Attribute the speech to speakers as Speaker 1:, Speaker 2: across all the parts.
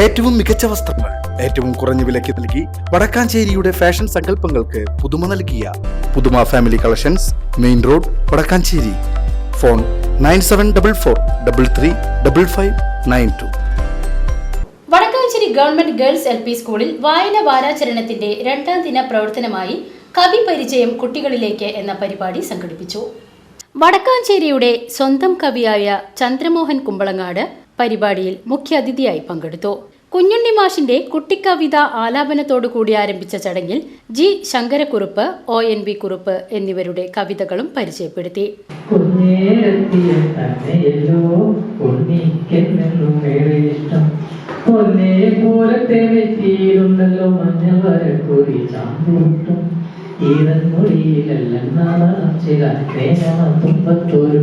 Speaker 1: ഏറ്റവും മികച്ച വസ്ത്രങ്ങൾ ഏറ്റവും കുറഞ്ഞ വിലയ്ക്ക് നൽകി വടക്കാഞ്ചേരിയുടെ ഫാഷൻ സങ്കല്പങ്ങൾക്ക് പുതുമ നൽകിയ Puthuma family collections main road Vadakkanchery. Phone nine seven double four double three double five nine two.
Speaker 2: Vadakkanchery government girls L P സ്കൂളിൽ വായന വാരാചരണത്തിന്റെ രണ്ടാം ദിന പ്രവർത്തനമായി കവി പരിചയം കുട്ടികളിലേക്ക് എന്ന പരിപാടി സംഘടിപ്പിച്ചു. വടക്കാഞ്ചേരിയുടെ സ്വന്തം കവിയായ ചന്ദ്രമോഹൻ കുമ്പളങ്ങാട് പരിപാടിയിൽ മുഖ്യാതിഥിയായി പങ്കെടുത്തു. കുഞ്ഞുണ്ണി മാഷിന്റെ കുട്ടിക്കവിത ആലാപനത്തോടു കൂടി ആരംഭിച്ച ചടങ്ങിൽ G Sankarakurup O N V Kurup എന്നിവരുടെ കവിതകളും പരിചയപ്പെടുത്തി.
Speaker 3: ചാമ്പൂട്ടും. ഈറൻമൊഴിയിലെല്ലാം ചില തുമ്പത്തൊരു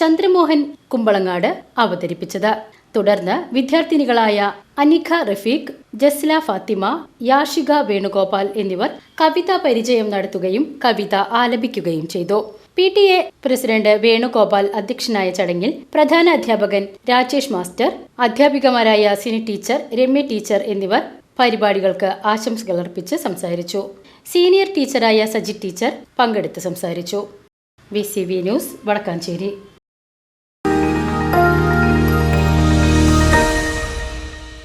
Speaker 2: ചന്ദ്രമോഹൻ കുമ്പളങ്ങാട് അവതരിപ്പിച്ചത്. തുടർന്ന് വിദ്യാർത്ഥിനികളായ അനിഖ റഫീഖ് ജസ്ല ഫാത്തിമ യാഷിക വേണുഗോപാൽ എന്നിവർ കവിതാ പരിചയം നടത്തുകയും കവിത ആലപിക്കുകയും ചെയ്തു. P T A president Venugopal അധ്യക്ഷനായ ചടങ്ങിൽ പ്രധാന അധ്യാപകൻ രാജേഷ് മാസ്റ്റർ അധ്യാപികമാരായ സിനി ടീച്ചർ രമ്യ ടീച്ചർ എന്നിവർ പരിപാടികൾക്ക് ആശംസകൾ അർപ്പിച്ച് സംസാരിച്ചു. സീനിയർ ടീച്ചറായ സജി ടീച്ചർ പങ്കെടുത്ത് സംസാരിച്ചു. V C V news Vadakkanchery.